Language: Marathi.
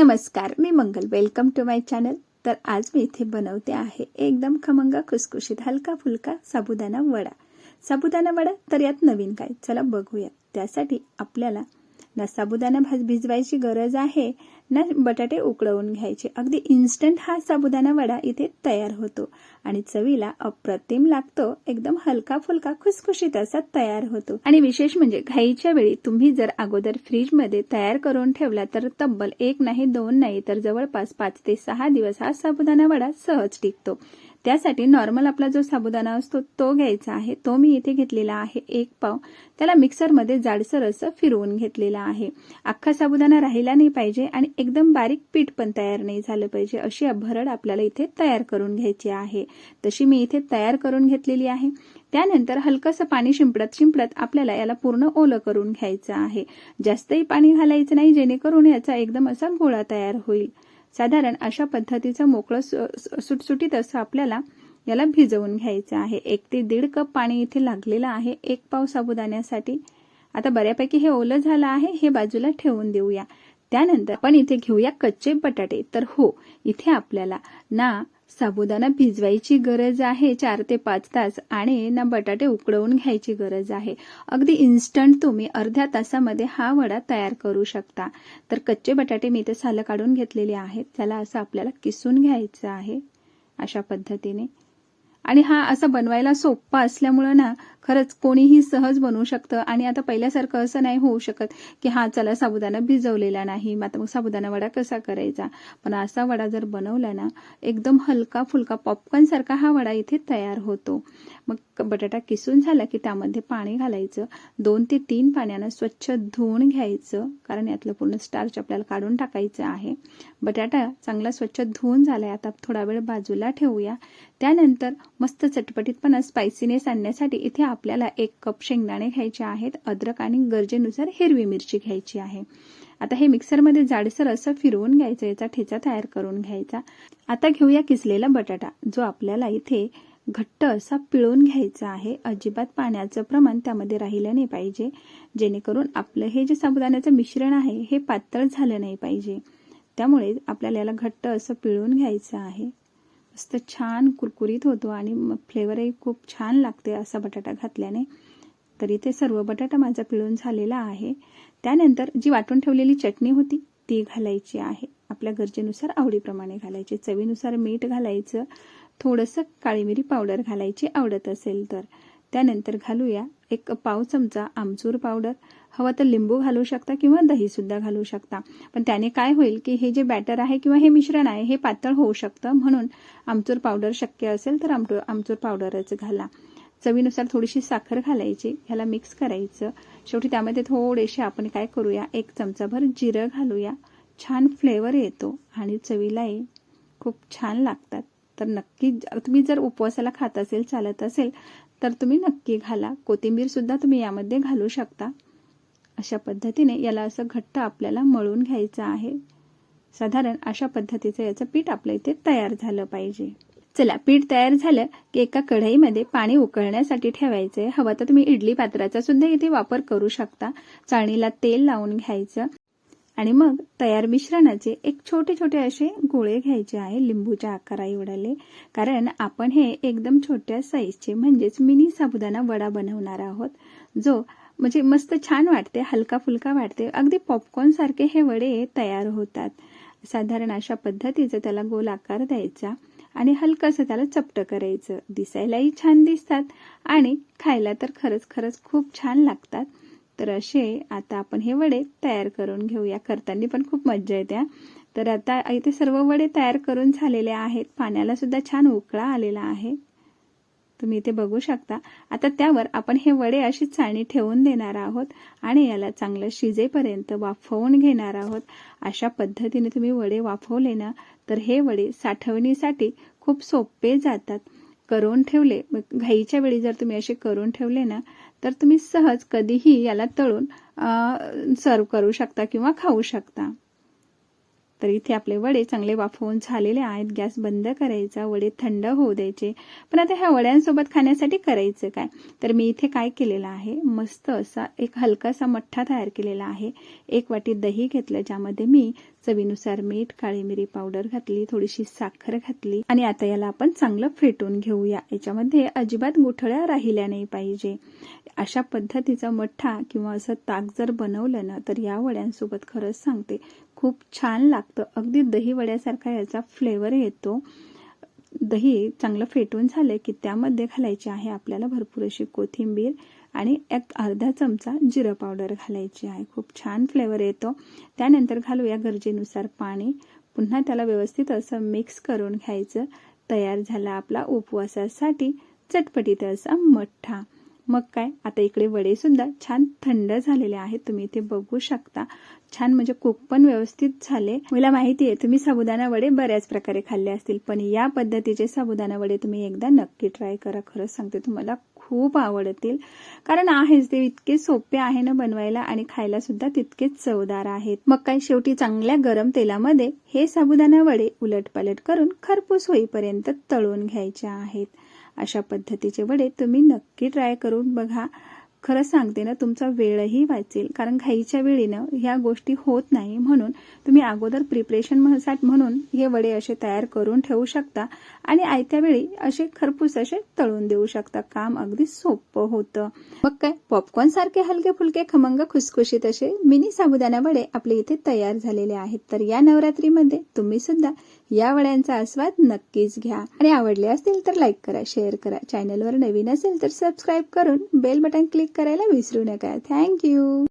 नमस्कार मी Mangal. Welcome to my channel तर आज मी इथे बनवते आहे एकदम खमंग खुसखुशीत हलका फुलका साबुदाणा वडा. साबुदाणा वडा तर यात नवीन काय? चला बघूया त्यासाठी आपल्याला ना साबुदाणा भाज भिजवायची गरज आहे. ना बटाटे उकळवून घ्यायचे. अगदी इन्स्टंट हा साबुदाणा वडा इथे तयार होतो. आणि चवीला अप्रतिम लागतो. एकदम हलका फुलका खुसखुशीत असा तयार होतो. आणि विशेष म्हणजे घाईच्या वेळी तुम्ही जर अगोदर फ्रीजमध्ये तयार करून ठेवला तर तब्बल एक नाही दोन नाही तर जवळपास पाच ते सहा दिवस हा साबुदाणा वडा सहज टिकतो. त्यासाठी नॉर्मल आपला जो साबुदाणा असतो तो घ्यायचा आहे. तो मी इथे घेतलेला आहे एक पाव. त्याला मिक्सरमध्ये जाडसर असं फिरवून घेतलेला आहे. अख्खा साबुदाणा राहिला नाही पाहिजे आणि एकदम बारीक पीठ पण तयार नाही झालं पाहिजे. अशी भरड आपल्याला इथे तयार करून घ्यायची आहे. तशी मी इथे तयार करून घेतलेली आहे. त्यानंतर हलकंसं पाणी शिंपडत शिंपडत आपल्याला याला पूर्ण ओलं करून घ्यायचं आहे. जास्तही पाणी घालायचं नाही जेणेकरून याचा एकदम असा गोळा तयार होईल. साधारण अशा पद्धतीचं मोकळं सुटसुटीत असं आपल्याला याला भिजवून घ्यायचं आहे. एक ते दीड कप पाणी इथे लागलेलं आहे. एक पाव साबुदाण्यासाठी. आता बऱ्यापैकी हे ओलं झालं आहे. हे बाजूला ठेवून देऊया. त्यानंतर आपण इथे घेऊया कच्चे बटाटे. तर हो इथे आपल्याला ना साबुदाणा भिजवायची गरज आहे चार ते पाच तास आणि ना बटाटे उकडवून घ्यायची गरज आहे. अगदी इन्स्टंट तुम्ही अर्ध्या तासामध्ये हा वडा तयार करू शकता. तर कच्चे बटाटे मी ते सालं काढून घेतलेले आहेत. त्याला असं आपल्याला किसून घ्यायचं आहे अशा पद्धतीने. आणि हा असा बनवायला सोपा असल्यामुळं ना खरंच कोणीही सहज बनवू शकतं. आणि आता पहिल्यासारखं असं नाही होऊ शकत की हा चला साबुदाणा भिजवलेला नाही. मग आता मग साबुदाणा वडा कसा करायचा? पण असा वडा जर बनवला ना एकदम हलका फुलका पॉपकॉर्न सारखा हा वडा इथे तयार होतो. मग बटाटा किसून झाला की त्यामध्ये पाणी घालायचं. दोन ते तीन पाण्यानं स्वच्छ धुवून घ्यायचं कारण यातलं पूर्ण स्टार्च आपल्याला काढून टाकायचं आहे. बटाटा चांगला स्वच्छ धुवून झालाय. आता थोडा वेळ बाजूला ठेवूया. त्यानंतर मस्त चटपटीतपणा स्पायसीनेस आणण्यासाठी इथे आपल्याला एक कप शेंगदाणे घ्यायचे आहेत अद्रक आणि गरजेनुसार हिरवी मिरची घ्यायची आहे. आता हे मिक्सरमध्ये जाडसर असं फिरवून घ्यायचं याचा ठेचा तयार करून घ्यायचा. आता घेऊया किसलेला बटाटा जो आपल्याला इथे घट्ट असा पिळून घ्यायचा आहे. अजिबात पाण्याचं प्रमाण त्यामध्ये राहिलं नाही पाहिजे. जेणेकरून आपलं हे जे साबुदाण्याचं मिश्रण आहे हे पातळ झालं नाही पाहिजे. त्यामुळे आपल्याला याला घट्ट असं पिळून घ्यायचं आहे. मस्त छान कुरकुरीत होतो आणि फ्लेवरही खूप छान लागते असा बटाटा घातल्याने. तरी ते सर्व बटाटा माझा पिळून झालेला आहे. त्यानंतर जी वाटून ठेवलेली चटणी होती ती घालायची आहे. आपल्या गरजेनुसार आवडीप्रमाणे घालायची. चवीनुसार मीठ घालायचं. थोडंसं काळी मिरी पावडर घालायची आवडत असेल तर. त्यानंतर घालूया एक पाव चमचा आमचूर पावडर. हवं तर लिंबू घालू शकता किंवा दही सुद्धा घालू शकता. पण त्याने काय होईल की हे जे बॅटर आहे किंवा हे मिश्रण आहे हे पातळ होऊ शकतं. म्हणून आमचूर पावडर शक्य असेल तर आमचूर आमचूर पावडरच घाला. चवीनुसार थोडीशी साखर घालायची ह्याला मिक्स करायचं. शेवटी त्यामध्ये थोडेसे आपण काय करूया एक चमचाभर जिरं घालूया. छान फ्लेवर येतो आणि चवीलाही खूप छान लागतात. तर नक्की तुम्ही जर उपवासाला खात असेल चालत असेल तर तुम्ही नक्की घाला. कोथिंबीर सुद्धा तुम्ही यामध्ये घालू शकता. अशा पद्धतीने याला असं घट्ट आपल्याला मळून घ्यायचं आहे. साधारण अशा पद्धतीचं याचं पीठ आपल्या इथे तयार झालं पाहिजे. चला पीठ तयार झालं की एका कढईमध्ये पाणी उकळण्यासाठी ठेवायचंय. हवं तर तुम्ही इडली पात्राचा सुद्धा इथे वापर करू शकता. चाळणीला तेल लावून घ्यायचं. आणि मग तयार मिश्रणाचे एक छोटे छोटे असे गोळे घ्यायचे आहे लिंबूच्या आकारा एवढाले कारण आपण हे एकदम छोट्या साईजचे म्हणजेच मिनी साबुदाणा वडा बनवणार आहोत. जो म्हणजे मस्त छान वाटते हलका फुलका वाटते. अगदी पॉपकॉर्न सारखे हे वडे तयार होतात. साधारण अशा पद्धतीचं त्याला गोल आकार द्यायचा आणि हलकंसं त्याला चपट करायचं. दिसायलाही छान दिसतात आणि खायला तर खरंच खरंच खूप छान लागतात. तर असे आता आपण हे वडे तयार करून घेऊया. करताना पण खूप मज्जा येते तर आता इथे सर्व वडे तयार करून झालेले आहेत. पाण्याला सुद्धा छान उकळा आलेला आहे. तुम्ही इथे बघू शकता. आता त्यावर आपण हे वडे अशी चाळणी ठेवून देणार आहोत आणि याला चांगलं शिजेपर्यंत वाफवून घेणार आहोत. अशा पद्धतीने तुम्ही वडे वाफवले ना तर हे वडे साठवणीसाठी खूप सोपे जातात. करून ठेवले घाईच्या वेळी जर तुम्ही असे करून ठेवले ना तर तुम्ही सहज कधीही याला तळून सर्व करू शकता किंवा खाऊ शकता. तर इथे आपले वडे चांगले वाफवून झालेले आहेत. गॅस बंद करायचा वडे थंड होऊ द्यायचे. पण आता ह्या वड्यांसोबत खाण्यासाठी करायचं काय? तर मी इथे काय केलेलं आहे? मस्त असा एक हलकासा मठ्ठा तयार केलेला आहे. एक वाटी दही घेतलं ज्यामध्ये मी चवीनुसार मीठ काळी मिरी पावडर घातली थोडीशी साखर घातली आणि आता याला आपण चांगलं फेटून घेऊया. याच्यामध्ये अजिबात गुठळ्या राहिल्या नाही पाहिजे. अशा पद्धतीचा मठ्ठा किंवा असं ताक जर बनवलं ना तर या वड्यांसोबत खरंच सांगते खूप छान लागतं. अगदी दही वड्यासारखा याचा फ्लेवर येतो. दही चांगलं फेटून झालं की त्यामध्ये घालायची आहे आपल्याला भरपूर अशी कोथिंबीर आणि एक अर्धा चमचा जिरं पावडर घालायची आहे. खूप छान फ्लेवर येतो. त्यानंतर घालूया गरजेनुसार पाणी. पुन्हा त्याला व्यवस्थित असं मिक्स करून घ्यायचं. तयार झाला आपला उपवासासाठी चटपटीत असा मठ्ठा. मग काय? आता इकडे वडे सुद्धा छान थंड झालेले आहेत. तुम्ही इथे बघू शकता. छान म्हणजे कुक पण व्यवस्थित झाले. मला माहिती आहे तुम्ही साबुदाणा वडे बऱ्याच प्रकारे खाल्ले असतील पण या पद्धतीचे साबुदाणा वडे तुम्ही एकदा नक्की ट्राय करा. खरंच सांगते तुम्हाला खूप आवडतील. कारण आहेच ते इतके सोपे आहे ना बनवायला आणि खायला सुद्धा तितकेच चवदार आहेत. मग काय शेवटी चांगल्या गरम तेलामध्ये हे साबुदाणा वडे उलटपालट करून खरपूस होईपर्यंत तळून घ्यायचे आहेत. अशा पद्धतीचे वडे तुम्ही नक्की ट्राय करून बघा. खरं सांगते ना तुमचा वेळही वाचेल. कारण घाईच्या वेळीनं ह्या गोष्टी होत नाही म्हणून तुम्ही अगोदर प्रिपरेशन म्हणून हे वडे असे तयार करून ठेवू शकता. आणि आयत्या वेळी असे खरपूस असे तळून देऊ शकता. काम अगदी सोपं होतं. मग काय? पॉपकॉर्न सारखे हलके फुलके खमंग खुसखुशीत असे मिनी साबुदाणा वडे आपले इथे तयार झालेले आहेत. तर या नवरात्रीमध्ये तुम्ही सुद्धा या वड्यांचा आस्वाद नक्कीच घ्या. आणि आवडले असतील तर लाईक करा शेअर करा. चॅनलवर नवीन असेल तर सबस्क्राईब करून बेल बटन क्लिक क्लिक करायला विसरू नका. थँक्यू